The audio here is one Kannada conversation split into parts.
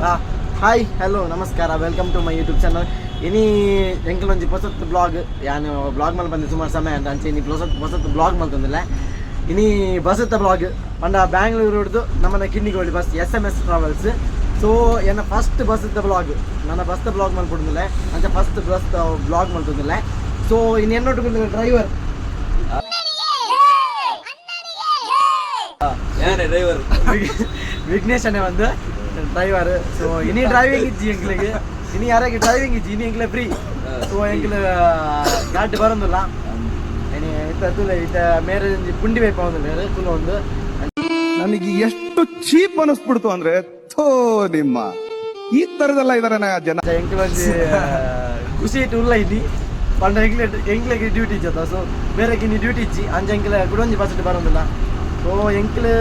ಹಾಯ್ ಹಲೋ ನಮಸ್ಕಾರ welcome to my YouTube channel ಇನಿ ಎಂಕಲ್ ಒಂಜಿ ಹೊಸತ್ ಬ್ಲಾಗ್ ಯಾನು ಬ್ಲಾಗ್ ಮೇಲೆ ಬಂದೆ ಸುಮಾರು ಸಮಯ ಅಂತ ಅಂಚೆ ಇನಿ ಹೊಸತ್ ಹೊಸತ್ ಬ್ಲಾಗ್ ಮಲ್ತಂದಿಲ್ಲ ಇನಿ ಬಸತ್ತ ಬ್ಲಾಗ್ ಪಂಡ ಬ್ಯಾಂಗ್ಳೂರು ಹಿಡಿದು ನಮ್ಮನ್ನ Kinnigoli bus S M S travels so ಎನ್ನ ಫಸ್ಟ್ ಬಸ್ದ ಬ್ಲಾಗ್ ನನ್ನ ಬಸ್ದ ಬ್ಲಾಗ್ ಮಲ್ಕೊಡ್ದಿಲ್ಲ ಅಂಚ ಫಸ್ಟ್ ಬಸ್ ಬ್ಲಾಗ್ ಮಲ್ತಂದಿಲ್ಲ ಸೊ ಇನ್ನು ಎನ್ನೊಟ್ಟು ಡ್ರೈವರ್ ಡ್ರೈವರ್ ವಿಘ್ನೇಶ್ ಅಣ್ಣ ಒಂದು. ಡ್ರೈವರ್ ಸೊ ಇನಿ ಡ್ರೈವಿಂಗ್ ಇಜ್ಜಿ எங்களுக்கு ಇನಿ ಯಾರಿಗೆ ಡ್ರೈವಿಂಗ್ ಇಜ್ಜಿ ಇನಿ ಎಂಕ್ಲೆ ಫ್ರೀ ಸೊ ಎಂಕ್ಲ ಗಾಡಿ பறந்துடலாம் இனி ಇತ್ತ ತುಲೆ ಇತ್ತ ಮೇರೆ ಪುಂಡಿ ಬೇಕು ಅವನು ತುಲ ಒಂದು. ನನಗೆ ಎಷ್ಟು ಚೀಪ್ ಅನಿಸ್ಬಿಡ್ತು ಅಂದ್ರೆ ಥೋ ನಿಮ್ಮ. ಈ ತರದೆಲ್ಲ ಇದಾರೆ ಜನ. ಎಂಕ್ಲ ಖುಷಿ ಇಟ್ಟು ಉಲ್ಲ ಇದ್ದಿ. ಪಂಡ ಎಂಕ್ಲೆ ಎಂಕ್ಲೆಗೆ ಡ್ಯೂಟಿ ಇಜ್ಜದ ಸೊ ಬೇರೆ ಡ್ಯೂಟಿ ಇಜ್ಜಿ. ಅಂಜ ಎಂಕ್ಲೆ ಗುಡೊಂಜಿ ಬಸ್ ಬರೋದಿಲ್ಲ. ಸೊ ಎಂಕ್ಲು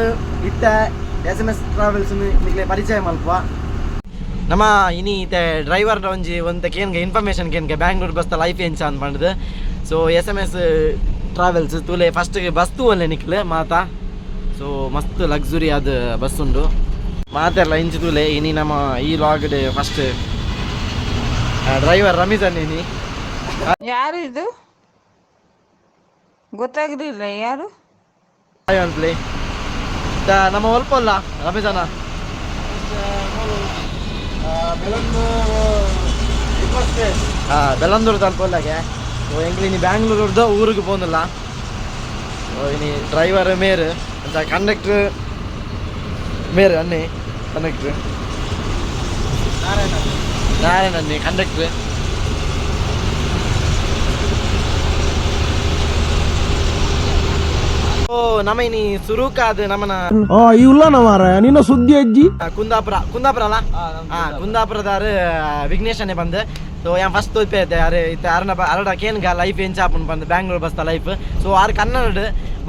ಇತ್ತ ಎಸ್ ಎಂ ಎಸ್ ಟ್ರಾವೆಲ್ಸ್ ನಿಕ್ಲೆ ಪರಿಚಯ ಮಲ್ಪ ನಮ್ಮ ಇನಿ ಇತ್ತೆ ಡ್ರೈವರ್ ಒಂಜಿ ಒಂತ ಕೇನ್ಗೆ ಇನ್ಫಾರ್ಮೇಷನ್ ಕೇನ್ಗೆ ಬ್ಯಾಂಗ್ಳೂರ್ ಬಸ್ ಲೈಫ್ ಎಂಚ ಅಂತ ಮಾಡಿದೆ. So S M S travels ತೂಲೆ ಫಸ್ಟ್ ಬಸ್ ತೂವಲ್ಲೇ ನಿಕ್ಲೆ ಮಾತಾ. ಸೊ ಮಸ್ತ್ ಲಕ್ಸುರಿ ಅದು ಬಸ್ ಉಂಡು. ಮಾತೆಲ್ಲ ಇಂಚು ತೂಲೆ ಇನಿ ನಮ್ಮ ಈ ಲಾಗ್ ಫಸ್ಟ್ ಡ್ರೈವರ್ ರಮೀಜನ್ ಇನಿ. ಯಾರು ಇದು? ಗೊತ್ತಾಗಲಿಲ್ಲ ಯಾರು? ನಮ್ಮ ಹೊಲ್ಪ ಅಲ್ಲ ರಮೇಶನ ಹಾಂ ಬೆಳ್ಳಂದೂರು ತಲುಪಲ್ಲಾಗೆ ಎಂಗ್ಲಿ ನೀ ಬ್ಯಾಂಗ್ಳೂರ್ದು ಊರಿಗೆ ಪೋನಿಲ್ಲ இனி டிரைவர் மேரு அந்த கண்டக்டர் மேரு அண்ணே கண்டக்டர் நாராயணன் நாராயணன் அண்ணே கண்டக்டர் ಓ ನಮ್ಮ ಇನಿ ಅದು ನಮ್ಮನ ಇವ್ಲ ನಮಾರ ನಿನ್ನ ಸುದ್ದಿ ಅಜ್ಜಿ? ಕುಂದಾಪುರ ಕುಂದಾಪುರ. ಅಲ್ಲ ಹಾ ಕುಂದಾಪುರದಾರ ವಿಘ್ನೇಶನೇ ಬಂದು. ಸೊ ಏನ್ ಫಸ್ಟ್ ತೋಪೆ ಐತೆ ಯಾರು ಇತ್ತೆ ಅರಣ ಅರಡ ಕೇನ್ಗ ಲೈಫ್ ಏನ್ ಚಾಪನ್ ಬಂದು ಬ್ಯಾಂಗ್ಳೂರ್ ಬಸ್ತ ಲೈಫ್ ಸೊ ಆರು ಕನ್ನಡ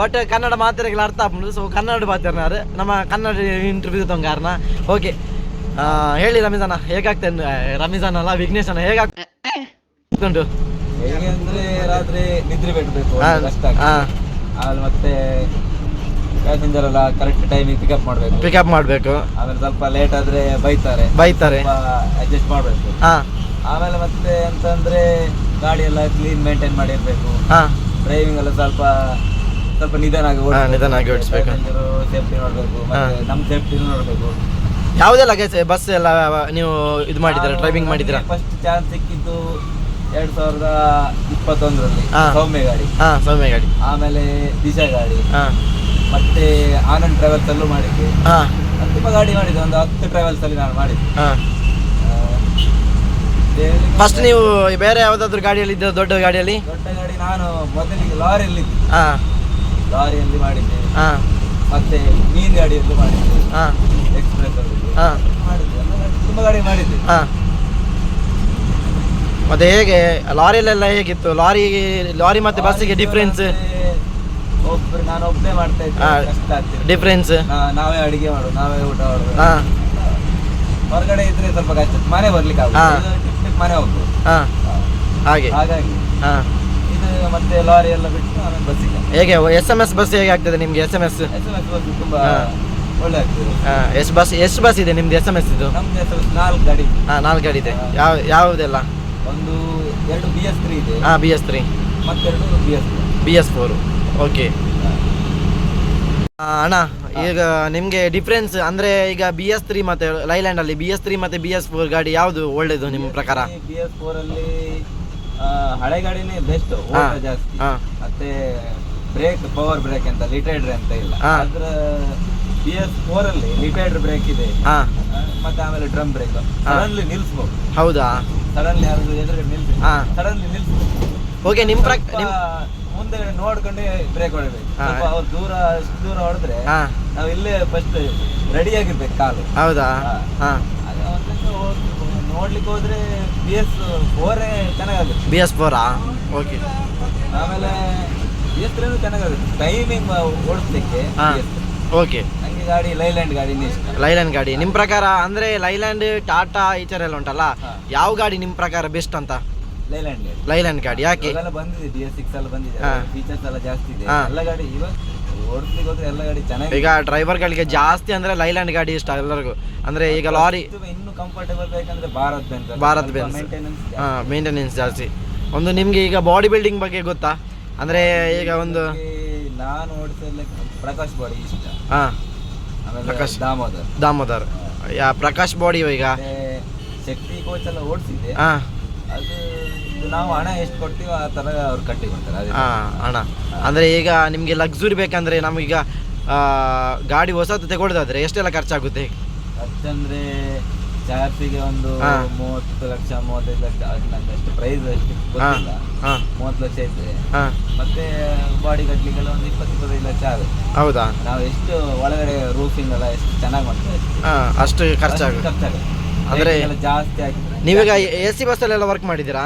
ಬಟ್ ಕನ್ನಡ ಮಾತಾಡಿಗೆ ಅರ್ಥ ಆಪುಂಡು ಸೊ ಕನ್ನಡ ಮಾತಾಡ್ನಾರು ನಮ್ಮ ಕನ್ನಡ ಇಂಟರ್ವ್ಯೂ ಅರ್ನ ಓಕೆ ಹೇಳಿ ರಮೀಜಾನ ಹೇಗಾಗ್ತೇನೆ ರಮೀಜಾನ್ ಅಲ್ಲ ವಿಘ್ನೇಶನ ಹೇಗಾಗ್ತುಂಟು ಹೇಗೆ ಅಂದ್ರೆ ರಾತ್ರಿ ನಿದ್ರೆ ಬಿಡ್ಬೇಕು ಹಾ, ಕಷ್ಟ ಹಾ. ಆಮೇಲೆ ಮತ್ತೆ ಪ್ಯಾಸೆಂಜರ್ ಎಲ್ಲ ಕರೆಕ್ಟ್ ಟೈಮಿಗೆ ಪಿಕಪ್ ಮಾಡಬೇಕು. ಪಿಕಪ್ ಮಾಡಬೇಕು. ಆಮೇಲೆ ಸ್ವಲ್ಪ ಲೇಟ್ ಆದ್ರೆ ಬೈತಾರೆ. ಬೈತಾರೆ. ಅಡ್ಜಸ್ಟ್ ಮಾಡಬೇಕು. ಹಾ. ಆಮೇಲೆ ಮತ್ತೆ ಅಂತಂದ್ರೆ ಗಾಡಿ ಎಲ್ಲ ಕ್ಲೀನ್ ಮೇಂಟೈನ್ ಮಾಡಿರ್ಬೇಕು. ಹಾ. ಡ್ರೈವಿಂಗ್ ಎಲ್ಲ ಸ್ವಲ್ಪ ಸ್ವಲ್ಪ ನಿಧಾನಾಗಿ ನಿಧಾನಾಗಿ ಓಡಿಸ್ಬೇಕು. ಸೇಫ್ಟಿ ನೋಡಬೇಕು ಮತ್ತೆ ನಮ್ಮ ಸೇಫ್ಟಿ ಯಾವುದೇ ಲಗೇಜ್ ಬಸ್ ಎಲ್ಲ ನೀವು ಇದು ಮಾಡಿದ್ದೀರಾ ಡ್ರೈವಿಂಗ್ ಮಾಡಿದ್ದೀರಾ? ಫಸ್ಟ್ ಚಾನ್ಸ್ ಸಿಕ್ಕಿದ್ದು ಎರಡ್ ಸಾವಿರದ ಇಪ್ಪತ್ತೊಂದರಲ್ಲಿ ಹಾ. ಸೌಮ್ಯ ಗಾಡಿ. ಹಾ ಸೌಮ್ಯ ಗಾಡಿ. ಆಮೇಲೆ ದಿಶಾ ಗಾಡಿ. ಹಾ. ಮತ್ತೆ ಆನಂದ್ ಟ್ರಾವೆಲ್ಸ್ ಅಲ್ಲೂ ಮಾಡಿದ್ದೆ ಹಾ ನಾನು ಗಾಡಿ ಮಾಡಿದ್ದೆ ಒಂದು ಹತ್ತು ಟ್ರಾವೆಲ್ಸ್ ಅಲ್ಲಿ ನಾನು ಮಾಡಿದ್ದೆ ಹಾ. ಆ, ದೇವ್ರಿಗೆ ಫಸ್ಟ್ ನೀವು ಬೇರೆ ಯಾವ್ದಾದ್ರು ಗಾಡಿಯಲ್ಲಿ ಇದ್ದ ದೊಡ್ಡ ಗಾಡಿಯಲ್ಲಿ? ದೊಡ್ಡ ಗಾಡಿ ನಾನು ಮೊದಲಿಗೆ ಲಾರಿಯಲ್ಲಿ ಇದ್ದೆ. ಹಾ. ಲಾರಿಯಲ್ಲಿ ಮಾಡಿದ್ದೆ. ಹಾ. ಮತ್ತೆ ಮೀನ್ ಗಾಡಿಯಲ್ಲೂ ಮಾಡಿದ್ದೆ. ಹಾ. ಎಕ್ಸ್ಪ್ರೆಸ್ ಅಲ್ಲಿ ಹಾ. ಮಾಡಿದ್ದೆ. ಎಲ್ಲ ಗಾಡಿ- ತುಂಬಾ ಗಾಡಿ ಮಾಡಿದ್ದೆ. ಹಾ. ಮತ್ತೆ ಹೇಗೆ ಲಾರಿಯಲ್ಲೆಲ್ಲ ಹೇಗಿತ್ತು? ಲಾರಿ ಲಾರಿ ಮತ್ತೆ ಬಸ್ಸಿಗೆ ಡಿಫ್ರೆನ್ಸ್ ಒಬ್ರು ನಾನು ಒಬ್ಬನೇ ಮಾಡ್ತಾ ಇದ್ದೆ. ಹಾ. ಕಷ್ಟ ಆಗ್ತಿದೆ ಡಿಫ್ರೆನ್ಸ್ ನಾವೇ ಅಡಿಗೆ ಮಾಡೋದು ನಾವೇ ಊಟ ಮಾಡೋದು. ಹಾ. ಹೊರಗಡೆ ಇದ್ರೆ ಸ್ವಲ್ಪ ಕಷ್ಟ ಮನೆ ಬರ್ಲಿಕ್ಕೆ ಹಾ. ಆಗುತ್ತೆ ಟಿಪ್ ಮನೆ ಹೋಗ್ಬೋದು. ಹಾ. ಹಾಗೆ. ಹಾಗಾಗಿ ಹಾ. ಇದು ಮತ್ತೆ ಲಾರಿ ಎಲ್ಲ ಬಿಟ್ಟು ಆಮೇಲೆ ಬಸ್ಸಿಗೆ ಹೇಗೆ ಎಸ್ ಎಂ ಎಸ್ ಬಸ್ ಹೇಗೆ ಆಗ್ತದೆ ನಿಮ್ಗೆ S M S S M S bus ತುಂಬಾ ಒಳ್ಳೆ ಆಗ್ತದೆ. ಎಷ್ಟು ಬಸ್ ಎಷ್ಟು ಬಸ್ ಇದೆ ನಿಮ್ದು ಎಸ್ ಎಂ ಎಸ್ ಇದು? ನಮ್ದು ಎಸ್ ಎಂ ಎಸ್ ನಾಲ್ಕು ಗಾಡಿ. ಹಾ ನಾಲ್ಕು ಗಾಡಿ ಇದೆ. ಯಾವ ಯಾವುದೆಲ್ಲ? ಒಂದು ಎರಡು ಬಿ ಎಸ್ ತ್ರೀ ಇದೆ ಹಾಂ ಬಿ ಎಸ್ ತ್ರೀ ಮತ್ತೆರಡು B S B S four okay ಅಣ್ಣ ಈಗ ನಿಮಗೆ ಡಿಫ್ರೆನ್ಸ್ ಅಂದರೆ ಈಗ ಬಿ ಎಸ್ ತ್ರೀ ಮತ್ತು ಲೈಲ್ಯಾಂಡಲ್ಲಿ ಬಿ ಎಸ್ ತ್ರೀ ಮತ್ತು ಬಿ ಎಸ್ ಫೋರ್ ಗಾಡಿ ಯಾವುದು ಒಳ್ಳೇದು ನಿಮ್ಮ ಪ್ರಕಾರ ಬಿ ಎಸ್ ಫೋರಲ್ಲಿ ಹಳೆ ಗಾಡಿನೇ ಬೆಸ್ಟ್. ಜಾಸ್ತಿ ಹಾಂ ಮತ್ತೆ ಬ್ರೇಕ್ ಪವರ್ ಬ್ರೇಕ್ ಅಂತ ಲಿಟೈಡ್ರ್ ಅಂತ ಇಲ್ಲ. ಅದ್ರ ಬಿ ಎಸ್ ಫೋರ್ ಅಲ್ಲಿ ಲಿಟೈಡ್ರ್ ಬ್ರೇಕ್ ಇದೆ ಹಾಂ ಮತ್ತೆ ಆಮೇಲೆ ಡ್ರಮ್ ಬ್ರೇಕ್ ಸಡನ್ಲಿ ನಿಲ್ಸ್ಬೋದು ಹೌದಾ ಸಡನ್ಲಿ ಯಾರಾದ್ರೂ ಎದುರುಗಡೆ ನಿಲ್ಸಿ. ಹಾ. ಸಡನ್ಲಿ ನಿಲ್ಸ್ಬೋದು ಓಕೆ ನಿಮ್ಮ ಪ್ರ ನಿಮ್ಮ ಮುಂದೆ ನೋಡ್ಕೊಂಡು ಬ್ರೇಕ್ ಹೊಡಿಬೇಕು. ಹಾ. ಸ್ವಲ್ಪ ಅವ್ರು ದೂರ ಅಷ್ಟು ದೂರ ಹೊಡೆದ್ರೆ ಹಾಂ. ನಾವು ಇಲ್ಲೇ ಫಸ್ಟ್ ರೆಡಿ ಆಗಿರ್ಬೇಕು ಕಾಲು. ಹೌದಾ? ಹಾ. ಅದು ಹೋಗ್- ನೋಡ್ಲಿಕ್ಕೆ ಹೋದ್ರೆ ಬಿ ಎಸ್ ಫೋರೇ ಚೆನ್ನಾಗಾಗುತ್ತೆ. ಬಿ ಎಸ್ ಫೋರಾ ಓಕೆ ಆಮೇಲೆ ಬಿ ಎಸ್ ತ್ರೀನು ಚೆನ್ನಾಗಾಗುತ್ತೆ. ಟೈಮಿಂಗ್ ಓಡಿಸ್ಲಿಕ್ಕೆ ಹಾಂ. BS3. ಓಕೆ ಗಾಡಿ ಲೈಲ್ಯಾಂಡ್ ಗಾಡಿ ಲೈಲ್ಯಾಂಡ್ ಗಾಡಿ. ನಿಮ್ಮ ಪ್ರಕಾರ ಅಂದರೆ ಲೈಲ್ಯಾಂಡ್ ಟಾಟಾ ಈ ಥರ ಎಲ್ಲ ಉಂಟಲ್ಲ? ಯಾವ ಗಾಡಿ ನಿಮ್ಮ ಪ್ರಕಾರ ಬೆಸ್ಟ್ ಅಂತ? ಲೈಲ್ಯಾಂಡ್ ಗಾಡಿ. ಲೈಲ್ಯಾಂಡ್ ಗಾಡಿ ಯಾಕೆ? ಬಂದಿದೆ ಬಿ ಎಸ್ ಸಿಕ್ಸ್ ಎಲ್ಲ ಬಂದಿದೆ. ಫೀಚರ್ಸ್ ಎಲ್ಲ ಜಾಸ್ತಿ ಇದೆ. ಎಲ್ಲ ಗಾಡಿ ಇವಾಗ ಓಡಿಸ್ಲಿಕ್ಕೆ ಈಗ ಡ್ರೈವರ್ಗಳಿಗೆ ಜಾಸ್ತಿ ಅಂದ್ರೆ ಲೈಲ್ಯಾಂಡ್ ಗಾಡಿ ಇಷ್ಟ ಎಲ್ಲರಿಗೂ. ಅಂದ್ರೆ ಈಗ ಲಾರಿ ಇನ್ನು ಕಂಫರ್ಟೇಬಲ್ ಬೇಕಂದ್ರೆ Bharat Benz Bharat Benz maintenance ಜಾಸ್ತಿ. ಒಂದು ನಿಮಗೆ ಈಗ ಬಾಡಿ ಬಿಲ್ಡಿಂಗ್ ಬಗ್ಗೆ ಗೊತ್ತಾ? ಅಂದ್ರೆ ಈಗ ಒಂದು ನಾನು ಓಡಿಸಲ್ಲ ಪ್ರಕಾಶ್ ಬಾಡಿ ಇಷ್ಟ. ಪ್ರಕಾಶ್. ದಾಮೋದರ್. ದಾಮೋದರ್. ಯಾ ಪ್ರಕಾಶ್ ಬಾಡಿ ಈಗ? ಶಕ್ತಿ ಕೋಚ್ ಎಲ್ಲ ಓಡಿಸಿದೆ ಹಾಂ. ಅದು ನಾವು ಹಣ ಎಷ್ಟು ಕೊಡ್ತೀವೋ ಆ ತರ ಅವ್ರು ಕಟ್ಟಿ ಕೊಡ್ತಾರೆ ಹಾಂ ಹಣ. ಅಂದರೆ ಈಗ ನಿಮಗೆ ಲಕ್ಸುರಿ ಬೇಕಂದರೆ ನಮಗೀಗ ಗಾಡಿ ಹೊಸದು ತಗೊಳ್ಳೋದಾದ್ರೆ ಎಷ್ಟೆಲ್ಲ ಖರ್ಚಾಗುತ್ತೆ? ಖರ್ಚಂದ್ರೆ ಚಾರ್ಜಿಗೆ ಒಂದು. ಮೂವತ್ತು ಲಕ್ಷ ಮೂವತ್ತೈದು ಲಕ್ಷ ನಂಗೆ ಅಷ್ಟು. ಪ್ರೈಸ್ ಅಷ್ಟು ಗೊತ್ತಿಲ್ಲ. ಮೂವತ್ತು ಲಕ್ಷ ಇದ್ರೆ. ಮತ್ತೆ ಬಾಡಿ ಕಟ್ಲಿಕ್ಕೆಲ್ಲ ಒಂದು ಇಪ್ಪತ್ತು ಇಪ್ಪತ್ತೈದು ಲಕ್ಷ ಆಗುತ್ತೆ. ಹೌದಾ? ನಾವು ಎಷ್ಟು ಒಳಗಡೆ ರೂಫಿಂಗ್ ಎಲ್ಲ ಎಷ್ಟು ಚೆನ್ನಾಗಿ ಮಾಡ್ತೀವಿ ಅಷ್ಟು. ಖರ್ಚಾಗುತ್ತೆ. ಖರ್ಚಾಗುತ್ತೆ. ಅಂದ್ರೆ ಜಾಸ್ತಿ ಆಗಿದ್ರೆ ನೀವೀಗ ಎ ಸಿ ಬಸ್ಸಲ್ಲೆಲ್ಲ ವರ್ಕ್ ಮಾಡಿದ್ದೀರಾ?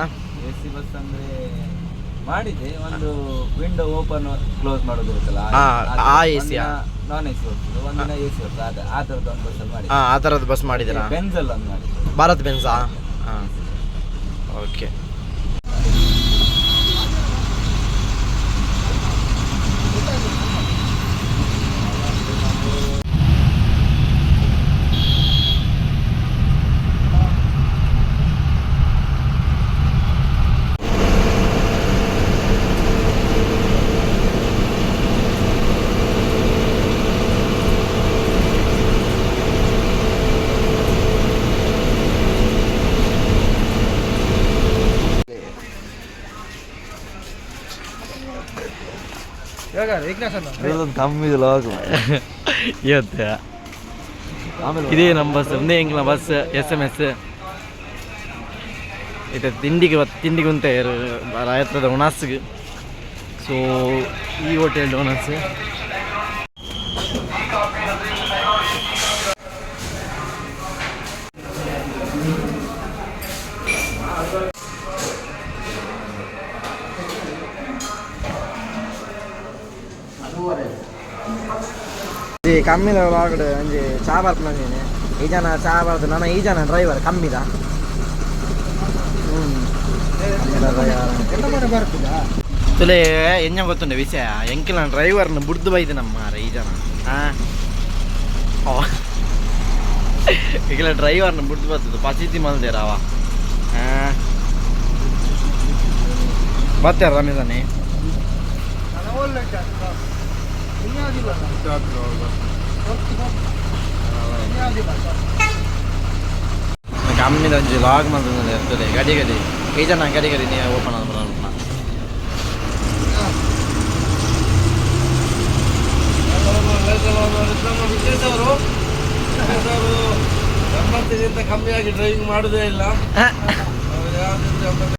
ಎ ಸಿ ಬಸ್ ಅಂದ್ರೆ ಮಾಡಿದೆ ಒಂದು ವಿಂಡೋ ಓಪನ್ ಕ್ಲೋಸ್ ಮಾಡೋದಿರುತ್ತಲ್ಲ ಆ AC yeah? Non A C ಹೋಗ್ತದೆ ಒಂದಿನ ಎ ಸಿ ಹೋಗ್ತದೆ ಆ ಥರದ್ದು ಒಂದು ಬಸ್ಸಲ್ಲಿ ಮಾಡಿ ಹಾಂ ಆ ಥರದ್ದು ಬಸ್ ಮಾಡಿದ್ದೀರಾ? ಬೆನ್ಸಲ್ಲಿ ಒಂದು ಮಾಡಿ ಭಾರತ್ ಬೆನ್ಸಾ ಹಾಂ. ಓಕೆ ಕಮ್ಮಿ ಲಾಕ್ ಇವತ್ತು. ಇದೇ ನಮ್ಮ ಬಸ್ ಒಂದೇ ಎಂಕ್ಲ ಬಸ್ ಎಸ್ ಎಂ ಎಸ್ ಇದು ತಿಂಡಿಗೆ ತಿಂಡಿಗೆ ಉಂಟೆ ರಾಯತ್ರದ ಉಣಾಸ್ಗೆ ಸೊ ಈ ಹೋಟೆಲ್ ಡೋನಸ್ ಕಮ್ಮಿದ ಒಳಗಡೆ ಒಂಜಿ ಚಾ ಬರ್ಪು ನಂಗೇನೆ ಈ ಜನ ಚಾ ಬರ್ದು ನನ್ನ ಈ ಜನ ಡ್ರೈವರ್ ಕಮ್ಮಿದ ತುಲೆ ಎಂಜ ಗೊತ್ತುಂಡೆ ವಿಷಯ ಎಂಕಿಲ ಡ್ರೈವರ್ನ ಬುಡ್ದು ಬೈದು ನಮ್ಮ ಮಾರ ಈ ಜನ ಹಾಂ ಈಗಲ ಡ್ರೈವರ್ನ ಬುಡ್ದು ಬರ್ತದೆ ಪಚಿತಿ ಮಲ್ದೇರ ಅವ ಹಾಂ ಬರ್ತಾರ ರಮೇಶನೇ ಕಮ್ಮಿದ ಒಂಜಿ ಲಾಗ್ ಮಾಡ್ತದೆ ಇರ್ತದೆ ಗಡಿ ಗಡಿ ಈ ಜನ ಗಡಿ ಗಡಿ ನೀವು ಓಪನ್ ಆದ ಎಂಬತ್ತಕ್ಕಿಂತ ಕಮ್ಮಿಯಾಗಿ ಡ್ರೈವಿಂಗ್ ಮಾಡುದೇ ಇಲ್ಲ